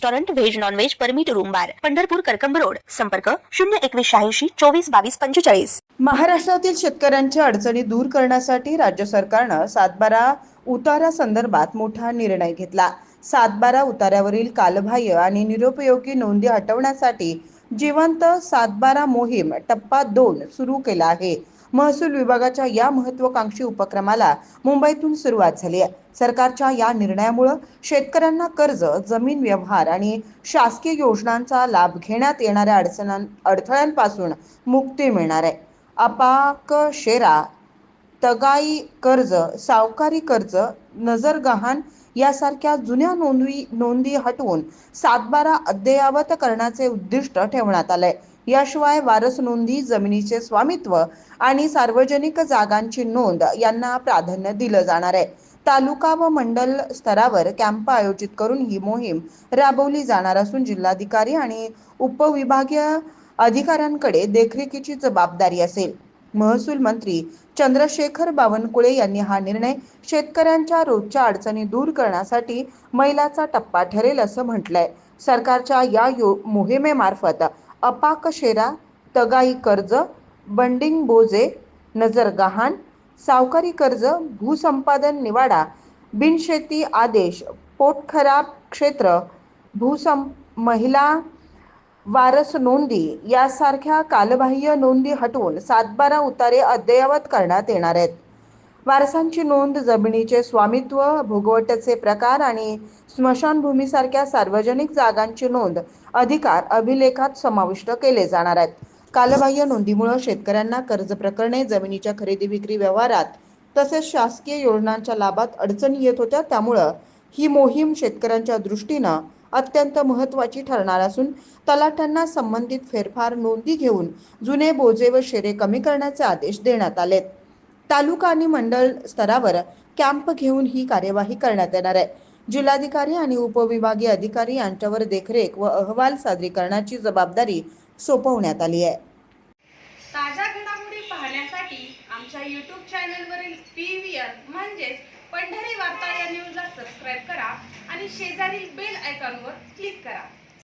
restaurant veg non veg permit room bar Pandharpur Karkamb road. संपर्क शून्य एकवीस शहाऐंशी चोवीस बावीस पंचेचाळीस. महाराष्ट्रातील शेतकऱ्यांच्या अडचणी दूर करण्यासाठी राज्य सरकारनं सातबारा उतारा संदर्भात मोठा निर्णय घेतला. सातबारा उतार्यावरील कालबाह्य आणि निरुपयोगी नोंदी हटवण्यासाठी जिवंत सातबारा मोहीम टप्पा दोन सुरू केला आहे. महसूल विभागाच्या या महत्वाकांक्षी उपक्रमाला मुंबईतून सुरुवात झाली आहे. सरकारच्या या निर्णयामुळं शेतकऱ्यांना कर्ज जमीन व्यवहार आणि शासकीय योजनांचा लाभ घेण्यात येणाऱ्या अडचणां अडथळ्यांपासून मुक्ती मिळणार आहे. अपाक शेरा तगाई कर्ज सावकारी कर्ज नजरगहाण यासारख्या जुन्या नोंदी नोंदी हटवून सातबारा अद्ययावत करण्याचे उद्दिष्ट ठेवण्यात आलंय. याशिवाय वारस नोंदी जमिनीचे स्वामित्व आणि सार्वजनिक जागांची नोंद यांना प्राधान्य दिलं जाणार आहे. तालुका व मंडल स्तरावर कॅम्प आयोजित करून ही मोहीम राबवली जाणार असून जिल्हाधिकारी आणि उपविभागीय अधिकाऱ्यांकडे देखरेखीची जबाबदारी असेल. महसूल मंत्री चंद्रशेखर बावनकुळे यांनी हा निर्णय शेतकऱ्यांच्या रोजच्या अडचणी दूर करण्यासाठी मैलाचा टप्पा ठरेल असं म्हटलंय. सरकारच्या या यो मोहिमेमार्फत अपाक शेरा तगाई कर्ज बंडिंग बोजे नजरगहाण सावकारी कर्ज भूसंपादन निवाडा बिनशेती आदेश पोटखराब क्षेत्र भूसं महिला वारस नोंदी यासारख्या कालबाह्य नोंदी हटवून सातबारा उतारे अद्ययावत करण्यात येणार आहेत. वारसांची नोंद जमिनीचे स्वामित्व भोगवटचे प्रकार आणि स्मशानभूमीसारख्या सार्वजनिक जागांची नोंद अधिकार अभिलेखात समाविष्ट केले जाणार आहेत. कालबाह्य नोंदीमुळे शेतकऱ्यांना कर्ज प्रकरणे जमिनीच्या खरेदी विक्री व्यवहारात तसेच शासकीय योजनांच्या लाभात अडचणी येत होत्या. त्यामुळं ही मोहीम शेतकऱ्यांच्या दृष्टीनं अत्यंत महत्त्वाची ठरणार असून तलाठ्यांना संबंधित फेरफार नोंदी घेऊन जुने बोजे व शेरे कमी करण्याचे आदेश देण्यात आलेत. तालुका आणि मंडळ स्तरावर कॅम्प घेऊन ही कार्यवाही करण्यात येणार आहे. जिल्हाधिकारी आणि उपविभागीय अधिकारी यांच्यावर देखरेख व अहवाल सादरीकरणाची जबाबदारी सोपवण्यात आली आहे. ताज्या घडामोडी पाहण्यासाठी आमच्या यूट्यूब चॅनलवरील पी व्ही आर म्हणजेच पंढरी वार्ता या न्यूजला सबस्क्राईब करा आणि शेजारील बेल आयकॉनवर क्लिक करा.